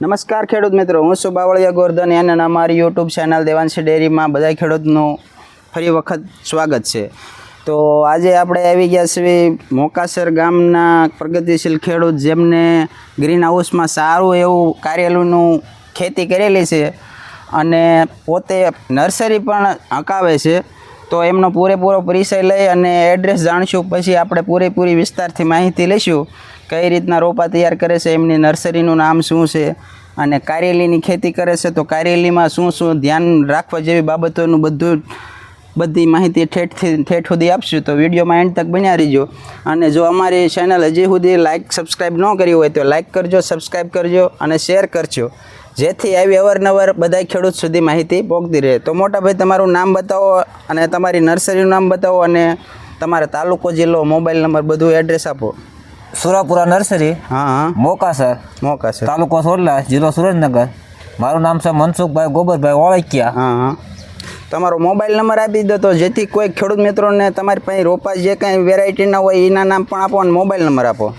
નમસ્કાર ખેડૂત મિત્રો, હું છું બાવળિયા ગોરધન અને અમારી યુટ્યુબ ચેનલ દેવાંશી ડેરીમાં બધા ખેડૂતનું ફરી વખત સ્વાગત છે. તો આજે આપણે આવી ગયા છીએ મોકાસર ગામના પ્રગતિશીલ ખેડૂત જેમને ગ્રીન હાઉસમાં સારું એવું કાર્યાલયનું ખેતી કરેલી છે અને પોતે નર્સરી પણ હકાવે છે. તો એમનો પૂરેપૂરો પરિચય લઈ અને એડ્રેસ જાણશું, પછી આપણે પૂરેપૂરી વિસ્તારથી માહિતી લઈશું. કઈ રીતના રોપા તૈયાર કરે છે, એમની નર્સરીનું નામ શું છે અને કારેલીની ખેતી કરે છે, તો કારેલીમાં શું શું ધ્યાન રાખવા જેવી બાબતોનું બધું બધી માહિતી ઠેઠથી ઠેઠ સુધી આપશું. તો વિડીયોમાં એન્ડ તક બન્યા રહીજો. અને જો અમારી ચેનલ હજી સુધી લાઇક સબસ્ક્રાઈબ ન કરી હોય તો લાઇક કરજો સબસ્ક્રાઈબ કરજો અને શેર કરજો. જેથી આવી અવારનવાર બધા ખેડૂત સુધી માહિતી પહોંચતી રહે. તો મોટા ભાઈ, તમારું નામ બતાવો અને તમારી નર્સરીનું નામ બતાવો અને તમારા તાલુકો, જિલ્લો, મોબાઈલ નંબર બધું એડ્રેસ આપો. સુરાપુરા નર્સરી હા હા. મોકાસર મોકા છે. તાલુકો સોરલા જિલ્લો સુરેન્દ્રનગર. મારું નામ છે મનસુખભાઈ ગોબરભાઈ ઓળખ્યા હા હા. તમારો મોબાઈલ નંબર આપી દો તો જેથી કોઈ ખેડૂત મિત્રોને તમારી પાસે રોપા જે કાંઈ વેરાયટીના હોય એના નામ પણ આપો અને મોબાઈલ નંબર આપો.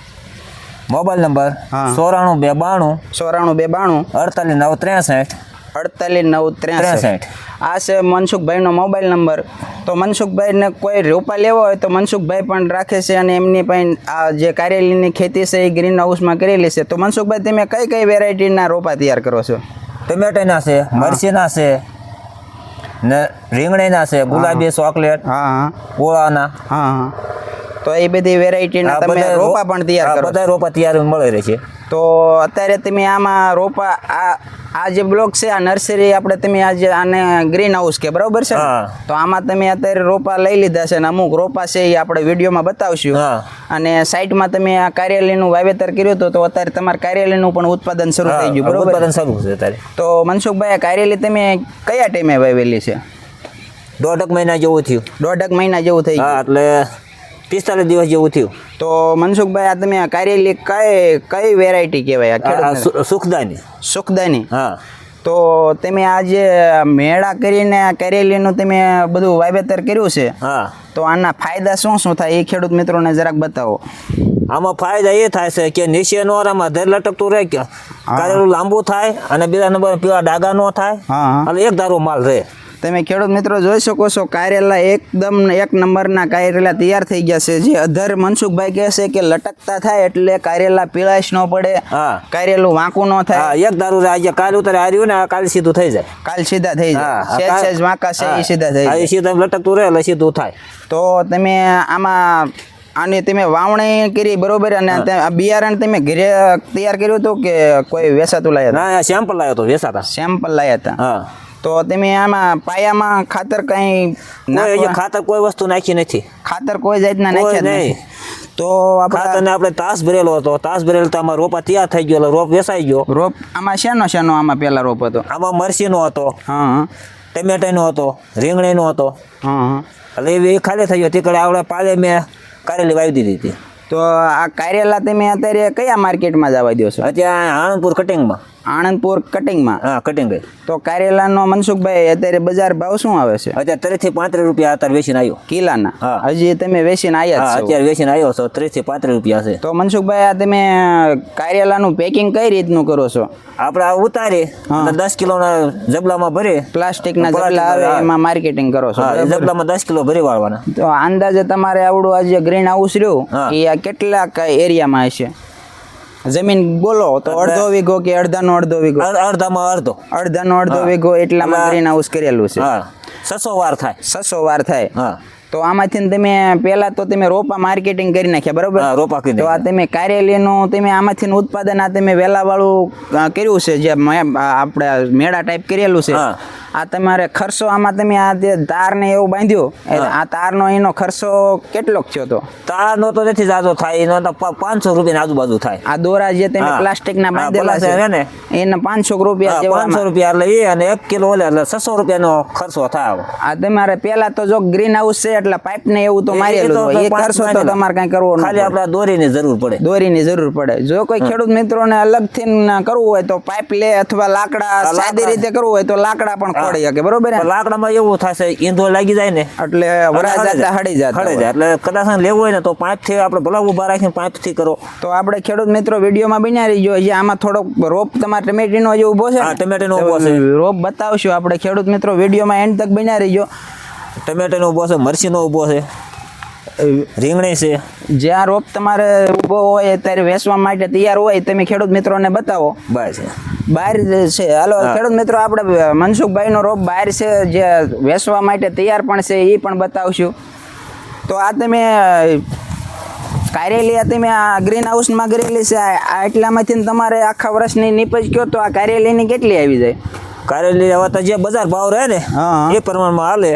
મોબાઈલ નંબર હા. ચોરાણું બે બાણું ચોરાણું બે બાણું. અડતાલીસ નવ ત્રેસઠ અડતાલીસ નવ ત્રેસઠ. આ છે મનસુખભાઈનો મોબાઈલ નંબર. તો મનસુખભાઈને કોઈ રોપા લેવો હોય તો મનસુખભાઈ પણ રાખે છે અને એમની પણ આ જે કારેલીની ખેતી છે એ ગ્રીન હાઉસમાં કરેલી છે. તો મનસુખભાઈ તમે કઈ કઈ વેરાયટીના રોપા તૈયાર કરો છો? ટમેટાના છે મરચીના છે ને રીંગણીના છે ગુલાબી ચોકલેટ હા હા. પોળાના હા હા. તો એ બધી વેરાયટીના તમે રોપા પણ તૈયાર કરો બધા રોપા તૈયાર મળી રહે છે. તો અત્યારે તમે આમાં રોપા આ આ જે બ્લોક છે આ નર્સરી આપણે તમે આજે આને ગ્રીન હાઉસ કે બરોબર છે તો આમાં તમે અત્યારે રોપા લઈ લીધા છે અને અમુક રોપા છે એ આપણે વિડીયોમાં બતાવશું. અને સાઈડમાં તમે આ કાર્યાલયનું વાવેતર કર્યું હતું તો અત્યારે તમારે કાર્યાલયનું પણ ઉત્પાદન શરૂ થઈ ગયું બરોબર? ઉત્પાદન શરૂ છે અત્યારે. તો મનસુખભાઈ આ કાર્યાલય તમે કયા ટાઈમે વાવેલી છે? દોઢક મહિના જેવું થયું. દોઢક મહિના જેવું થઈ ગયું. એટલે પિસ્તાલીસ દિવસ જેવું થયું. તો મનસુખભાઈ આ તમે આ કાર્યાલય કઈ કઈ વેરાયટી કહેવાય? સુખદાની. સુખદાની? હા. તો તમે આ જે મેળા કરીને આ કરેલીનું તમે બધું વાવેતર કર્યું છે? હા. તો આના ફાયદા શું શું થાય? એ ખેડૂત મિત્રોને જરાક બતાવો. આમાં ફાયદા એ થાય છે કે નીચે નો આમાં ધર લટકતું રહે કે કારેલું લાંબુ થાય અને બીજા નંબર પીવા ડાગા નો થાય. એટલે એક ધારો માલ રહે. તમે ખેડૂત મિત્રો જોઈ શકો છો કારેલા એકદમ એક નંબરના કારેલા તૈયાર થઈ ગયા છે. જે અધર મનસુખભાઈ કહે છે કે લટકતા થાય એટલે કારેલા પીળાશ ન પડે કારેલું વાંકું ન થાય. એક દારૂ આજે કાલ ઉતારે હાર્યું ને કાલ સીધું થઈ જાય. કાલ સીધા થઈ જાય. વાંકા છે એ સીધા થઈ જાય. સીધા લટકતું રહે એટલે સીધું થાય. તો તમે આમાં આની તમે વાવણી કરી બરોબર અને આ બિયારણ તમે ઘરે તૈયાર કર્યું હતું કે કોઈ વેસાતું લાયા ના સેમ્પલ લાવ્યો હતો વેસાતા સેમ્પલ લાયા હતા. હા. તો તમે આમાં પાયામાં ખાતર કઈ ના ખાતર કોઈ વસ્તુ નાખી નથી. ખાતર કોઈ જાતના નાખ્યા નહીં. નથી. તો આપણે ખાતરને આપણે તાસ ભરેલો હતો. તાસ ભરેલો તો આમાં રોપા તૈયાર થઈ ગયો રોપ વેસાઈ ગયો. રોપ આમાં શેનો શેનો આમાં પેલા રોપ હતો? આમાં મરસીનો હતો હા. ટમેટાનો હતો રીંગણીનો હતો. હા હા. એટલે એ ખાલી થઈ ગયો. તીકડે આવડે પાલે મેં કારેલી વાવી દીધી હતી. તો આ કારેલા તમે અત્યારે કયા માર્કેટમાં જવા દો છો? અત્યારે આણંદપુર કટિંગમાં આણંદપુર કટિંગમાં હા કટિંગ તો કારેલાનો મનસુખભાઈ અત્યારે બજાર ભાવ શું આવે છે? અત્યારે ત્રીસથી પાંત્રીસ રૂપિયા અત્યારે વેચીને આવ્યો. કિલાના? હા. હજી તમે વેચીને આવ્યા છો. અત્યારે વેચીને આવ્યો છો. ત્રીસથી પાંત્રીસ રૂપિયા છે. તો મનસુખભાઈ આ તમે કારેલાનું પેકિંગ કઈ રીતનું કરો છો? આપણે આ ઉતારી દસ કિલોના જબલામાં ભરી. પ્લાસ્ટિકના જબલા આવે એમાં માર્કેટિંગ કરો છો જબલામાં દસ કિલો ભરી વાળવાના. તો અંદાજે તમારે આવડું આજે ગ્રીન હાઉસ રહ્યું એ આ કેટલા એરિયામાં હશે? જમીન બોલો તો અડધો વીઘો કે અડધાનો અડધો વીઘો? અડધામાં અડધો. અડધાનો અડધો. વીઘો એટલામાં એટલે- ગ્રીન હાઉસ કરેલું છે. હા. છસો વાર થાય. સસો વાર થાય. હા. તો આમાંથી તમે પેલા તો તમે રોપા માર્કેટિંગ કરી નાખ્યા બરોબર? રોપા કરી તો આ તમે કારેલીનું તમે આમાંથી ઉત્પાદન આ તમે વેલાવાળું કર્યું છે જે આપણે મેળા ટાઈપ કરેલું છે. આ તમારે ખર્ચો આમાં તમે આ જે તાર ને એવું બાંધ્યું આ તારનો એનો ખર્ચો કેટલો થયો તો? તારનો તો નથી જાજો થાય એનો તો પાંચસો રૂપિયાની આજુબાજુ થાય. આ દોરા જે તમે. પ્લાસ્ટિકના બાંધેલા છે ને. એના પાંચસો રૂપિયા પાંચસો રૂપિયા એટલે એ અને એક કિલો એટલે છસો રૂપિયાનો ખર્ચો થાય આ તમારે પેલા તો જો ગ્રીન હાઉસ છે એટલે પાઇપ ને એવું તો મારેલું હોય. એ કરશો તો તમારે કઈ કરવું ખાલી આપણે દોરીની જરૂર પડે. દોરીની જરૂર પડે. જો કોઈ ખેડૂત મિત્રોને અલગથી ન કરવું હોય તો પાઇપ લે અથવા લાકડા સાદી રીતે કરવું હોય તો લાકડા પણ ખોડી શકે. બરોબર ને લાકડામાં એવું થશે ઈંધો લાગી જાય ને. એટલે વરા જતા હળી જાય હડી જાય. એટલે કદાચ લેવું હોય ને તો પાંચથી આપણે ભલા ઊભા રાખીને પાંચથી કરો. તો આપણે ખેડૂત મિત્રો વિડીયોમાં બન્યા રહીજો જો આમાં થોડોક રોપ તમારે ટમેટીનો જે ઊભો છે ને, ટમેટીનો ઊભો છે. રોપ બતાવશું. આપણે ખેડૂત મિત્રો વિડીયોમાં એન્ડ તક બનાવી રહીજો ટમેટાનો ઊભો છે મરચીનો ઊભો છે રીંગણી છે. જ્યાં રોપ તમારે ઊભો હોય ત્યારે વેચવા માટે તૈયાર હોય તમે ખેડૂત મિત્રોને બતાવો. બસ બહાર છે હાલો ખેડૂત મિત્રો આપણે મનસુખભાઈનો રોપ બહાર છે જે વેચવા માટે તૈયાર પણ છે એ પણ બતાવશું. તો આ તમે કારેલી તમે આ ગ્રીન હાઉસમાં કરેલી છે આ આ એટલામાંથી તમારે આખા વર્ષની નીપજ કયો તો આ કારેલીની કેટલી આવી જાય? કારેલી હવે તો જે બજાર ભાવ રહે ને. એ પ્રમાણમાં હાલે.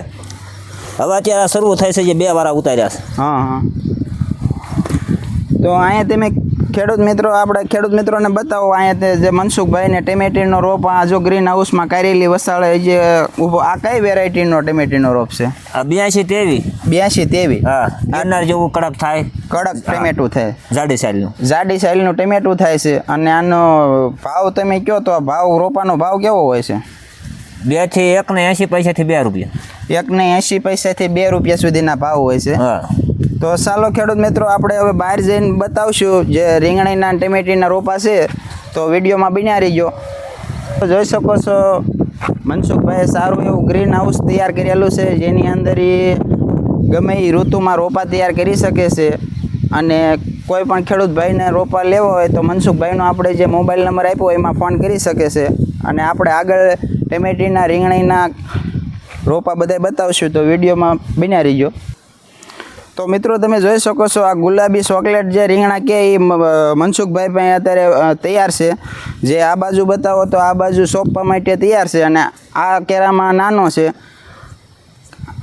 હવે અત્યારે આ શરૂ થાય છે જે બે વાર ઉતાર્યા છે. હા હા. તો અહીંયા તમે ખેડૂત મિત્રો આપણે ખેડૂત મિત્રોને બતાવો અહીંયા જે મનસુખભાઈને ટેમેટીનો રોપ આ જો ગ્રીન હાઉસમાં કારેલી વસાળે જે ઊભો આ કઈ વેરાયટીનો ટેમેટીનો રોપ છે? આ બ્યાસી તેવી. બ્યાસી તેવી? હા ગિરનાર જેવું કડક થાય. કડક ટેમેટું થાય. જાડી સાઈલનું. જાડી સાઈલનું ટેમેટું થાય છે અને આનો ભાવ તમે કહો તો ભાવ રોપાનો ભાવ કેવો હોય છે? બેથી એક ને એસી પૈસાથી બે રૂપિયા. એકને એંશી પૈસાથી બે રૂપિયા સુધીના ભાવ હોય છે. તો ચાલો ખેડૂત મિત્રો આપણે હવે બહાર જઈને બતાવશું જે રીંગણીના ટમેટીના રોપા છે. તો વિડીયોમાં બન્યા રહીજો. જોઈ શકો છો મનસુખભાઈએ સારું એવું ગ્રીન હાઉસ તૈયાર કરેલું છે જેની અંદર એ ગમે એ ઋતુમાં રોપા તૈયાર કરી શકે છે. અને કોઈ પણ ખેડૂત ભાઈને રોપા લેવો હોય તો મનસુખભાઈનો આપણે જે મોબાઈલ નંબર આપ્યો એમાં ફોન કરી શકે છે. અને આપણે આગળ ટમેટીના રીંગણીના રોપા બધા બતાવશું તો વિડીયોમાં બન્યા રહીજો. તો મિત્રો તમે જોઈ શકો છો આ ગુલાબી ચોકલેટ જે રીંગણા કે એ મનસુખભાઈ પાસે અત્યારે તૈયાર છે. જે આ બાજુ બતાવો તો આ બાજુ સોંપવા માટે તૈયાર છે અને આ કેરામાં નાનો છે.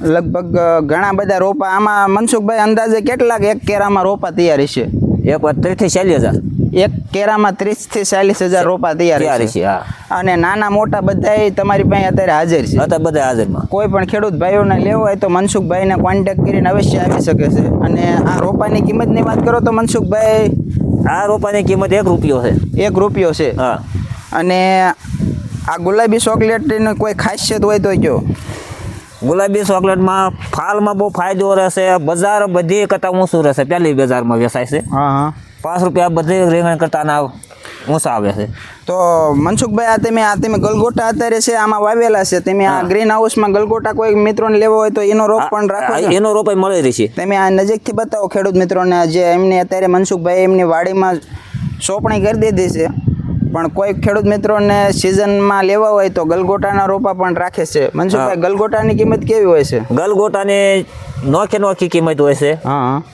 લગભગ ઘણા બધા રોપા. આમાં મનસુખભાઈ અંદાજે કેટલાક એક કેરામાં રોપા તૈયાર છે એક વાર ત્રીસથી ચાલીસ હજાર એક કેરામાં ત્રીસથી ચાલીસ હજાર રોપા તૈયાર છે. અને નાના મોટા બધાય તમારી પાસે અત્યારે હાજર છે. અત્યારે બધા હાજરમાં. કોઈ પણ ખેડૂત ભાઈઓને લેવો હોય તો મનસુખભાઈને કોન્ટેક્ટ કરીને અવશ્ય આવી શકે છે. અને આ રોપાની કિંમતની વાત કરો તો મનસુખભાઈ આ રોપાની કિંમત એક રૂપિયો છે. એક રૂપિયો છે. હા. અને આ ગુલાબી ચોકલેટની કોઈ ખાસિયત હોય તો કયો? ગુલાબી ચોકલેટમાં ફાલમાં બહુ ફાયદો રહેશે બજાર બધી કરતાં ઊંચું રહેશે. પહેલી બજારમાં વેચાય છે. હા હા. પાંચ રૂપિયા બધી રીંગણ કરતા ના ઊંચા આવે છે. તો મનસુખભાઈ આ તમે આ તમે ગલગોટા અત્યારે છે આમાં વાવેલા છે. તમે આ ગ્રીન હાઉસમાં ગલગોટા કોઈ મિત્રોને લેવો હોય તો એનો રોપ પણ રાખો એનો રોપ મળી રહી છે. તમે આ નજીકથી બતાવો ખેડૂત મિત્રોને જે એમને અત્યારે મનસુખભાઈ એમની વાડીમાં સોંપણી કરી દીધી છે. પણ કોઈ ખેડૂત મિત્રોને સિઝનમાં લેવા હોય તો ગલગોટાના રોપા પણ રાખે છે. મનસુખભાઈ ગલગોટાની કિંમત કેવી હોય છે? ગલગોટાની નોખી નોખી કિંમત હોય છે.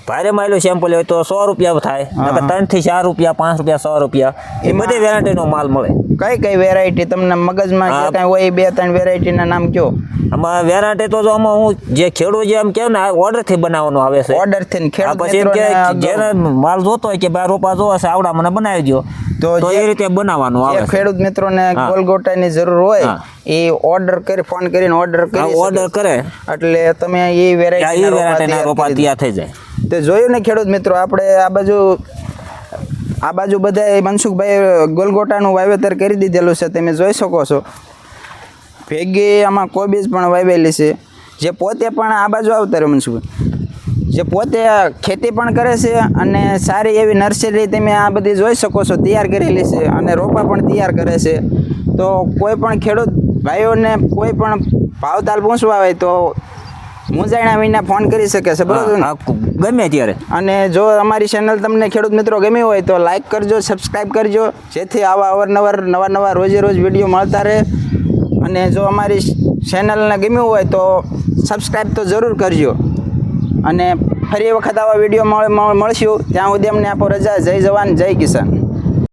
ભારે માયલો સેમ્પલ હોય તો સો રૂપિયા થાય ત્રણથી ચાર રૂપિયા પાંચ રૂપિયા સો રૂપિયા એ બધી વેરાયટીનો માલ મળે. કઈ કઈ વેરાયટી તમને મગજમાં જે. કાંઈ હોય બે ત્રણ વેરાયટીના નામ કયો? આમાં વેરાયટી તો જો આમાં હું જે ખેડૂત જે એમ કહે ને ઓર્ડરથી બનાવવાનો આવે છે. ઓર્ડરથી ખેડૂત પછી કે જેને માલ જોતો હોય કે ભાઈ રોપા જોવા છે આવડા મને બનાવી દો તો એ રીતે બનાવવાનું આવે ખેડૂત મિત્રોને. ગોલગોટાની જરૂર હોય એ ઓર્ડર કરી ફોન કરીને ઓર્ડર કરી ઓર્ડર કરે. એટલે તમે એ વેરાયટી રોપા તૈયાર થઈ જાય. તે જોયું ને ખેડૂત મિત્રો આપણે આ બાજુ આ બાજુ બધા મનસુખભાઈ ગોલગોટાનું વાવેતર કરી દીધેલું છે તમે જોઈ શકો છો. ભેગી આમાં કોબીજ પણ વાવેલી છે. જે પોતે પણ આ બાજુ આવતા રહ્યો મનસુખભાઈ જે પોતે ખેતી પણ કરે છે અને સારી એવી નર્સરી તમે આ બધી જોઈ શકો છો તૈયાર કરેલી છે અને રોપા પણ તૈયાર કરે છે. તો કોઈ પણ ખેડૂત ભાઈઓને કોઈ પણ ભાવતાલ પૂછવા હોય તો મુંજાણા વિના ફોન કરી શકે છે બરોબર ગમે ત્યારે. અને જો અમારી ચેનલ તમને ખેડૂત મિત્રો ગમી હોય તો લાઈક કરજો સબસ્ક્રાઈબ કરજો જેથી આવા અવારનવાર નવા નવા રોજે રોજ વીડિયો મળતા રહે. અને જો અમારી ચેનલને ગમ્યું હોય તો સબસ્ક્રાઈબ તો જરૂર કરજો. અને ફરી વખત આવા વીડિયો મળે મળશું. ત્યાં સુધી અમને આપો રજા. જય જવાન, જય કિસાન.